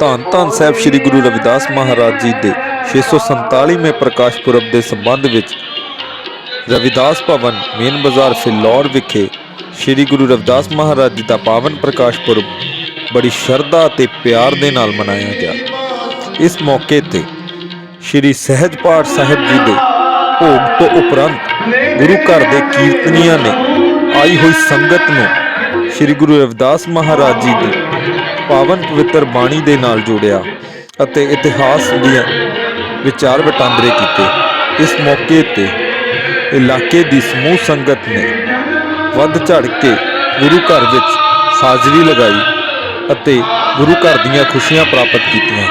ਧੰਨ ਧੰਨ ਸਾਹਿਬ ਸ੍ਰੀ ਗੁਰੂ ਰਵਿਦਾਸ ਮਹਾਰਾਜ ਜੀ ਦੇ 647ਵੇਂ ਪ੍ਰਕਾਸ਼ ਪੁਰਬ ਦੇ ਸੰਬੰਧ ਵਿੱਚ ਰਵਿਦਾਸ ਭਵਨ ਮੇਨ ਬਾਜ਼ਾਰ ਫਿਲੌਰ ਵਿਖੇ ਸ੍ਰੀ ਗੁਰੂ ਰਵਿਦਾਸ ਮਹਾਰਾਜ ਜੀ ਦਾ ਪਾਵਨ ਪ੍ਰਕਾਸ਼ ਪੁਰਬ ਬੜੀ ਸ਼ਰਧਾ ਅਤੇ ਪਿਆਰ ਦੇ ਨਾਲ ਮਨਾਇਆ ਗਿਆ। ਇਸ ਮੌਕੇ ਤੇ ਸ੍ਰੀ ਸਹਿਜ ਪਾਠ ਸਾਹਿਬ ਜੀ ਦੇ ਭੋਗ ਤੋਂ ਉਪਰੰਤ ਗੁਰੂ ਘਰ ਦੇ ਕੀਰਤਨੀਆਂ ਨੇ ਆਈ ਹੋਈ ਸੰਗਤ ਨੂੰ ਸ੍ਰੀ ਗੁਰੂ ਰਵਿਦਾਸ ਮਹਾਰਾਜ ਜੀ ਦੀ ਪਾਵਨ ਪਵਿੱਤਰ ਬਾਣੀ ਦੇ ਨਾਲ ਜੋੜਿਆ ਅਤੇ ਇਤਿਹਾਸ ਦੀਆਂ ਵਿਚਾਰ ਵਟਾਂਦਰੇ ਕੀਤੇ। ਇਸ ਮੌਕੇ ਤੇ ਇਲਾਕੇ ਦੀ ਸਮੂਹ ਸੰਗਤ ਨੇ ਵੱਧ ਚੜ ਕੇ ਗੁਰੂ ਘਰ ਵਿੱਚ ਹਾਜ਼ਰੀ ਲਗਾਈ ਅਤੇ ਗੁਰੂ ਘਰ ਦੀਆਂ ਖੁਸ਼ੀਆਂ ਪ੍ਰਾਪਤ ਕੀਤੀਆਂ।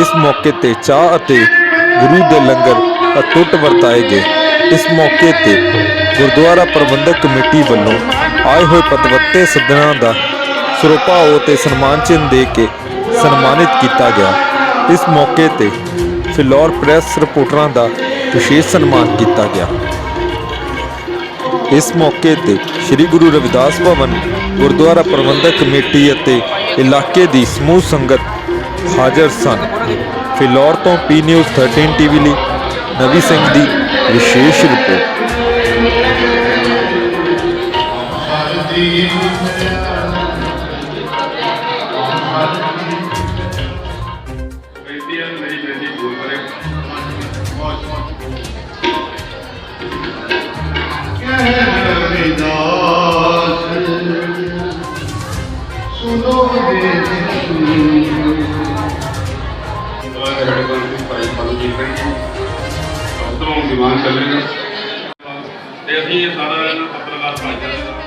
ਇਸ ਮੌਕੇ ਤੇ ਚਾਹ ਅਤੇ ਗੁਰੂ ਦੇ ਲੰਗਰ ਅਟੁੱਟ ਵਰਤਾਏ ਗਏ। ਇਸ ਮੌਕੇ ਤੇ ਗੁਰਦੁਆਰਾ ਪ੍ਰਬੰਧਕ ਕਮੇਟੀ ਵੱਲੋਂ ਆਏ ਹੋਏ ਪਤਵੱਤੇ ਸੱਜਣਾਂ ਦਾ ਸਰੋਪਾਓ ਤੇ ਸਨਮਾਨ ਚਿੰਨ੍ਹ ਦੇ ਕੇ ਸਨਮਾਨਿਤ ਕੀਤਾ ਗਿਆ। ਇਸ ਮੌਕੇ ਤੇ ਫਿਲੌਰ ਪ੍ਰੈਸ ਰਿਪੋਰਟਰਾਂ ਦਾ ਵਿਸ਼ੇਸ਼ ਸਨਮਾਨ ਕੀਤਾ ਗਿਆ। ਇਸ ਮੌਕੇ ਤੇ ਸ੍ਰੀ ਗੁਰੂ ਰਵਿਦਾਸ ਭਵਨ, ਗੁਰਦੁਆਰਾ ਪ੍ਰਬੰਧਕ ਕਮੇਟੀ ਅਤੇ ਇਲਾਕੇ ਦੀ ਸਮੂਹ ਸੰਗਤ ਹਾਜ਼ਰ ਸਨ। ਫਿਲੌਰ ਤੋਂ ਪੀ ਨਿਊਜ਼ 13 ਟੀਵੀ ਲਈ ਨਵੀ ਸਿੰਘ ਦੀ ਵਿਸ਼ੇਸ਼ ਰਿਪੋਰਟ। ਉਧਰੋਂ ਵਿਮਾਨ ਚੱਲੇਗਾ ਤੇ ਅਸੀਂ ਇਹ ਸਾਰਾ ਪੱਤਰਕਾਰ ਭਾਈਚਾਰਾ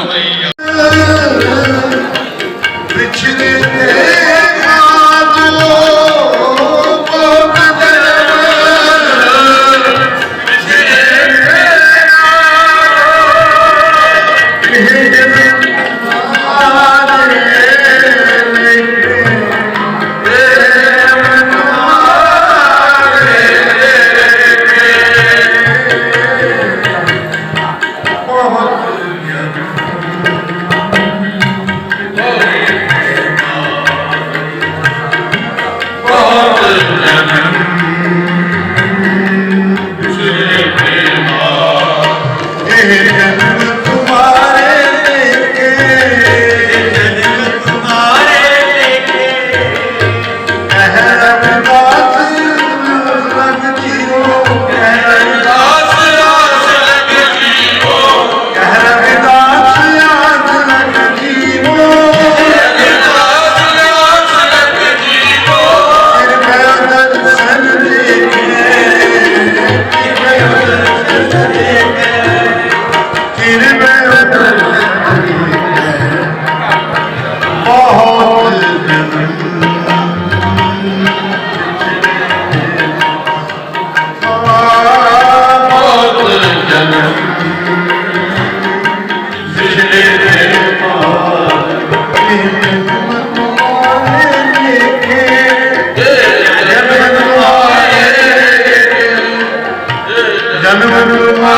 Amen. Jangan lupa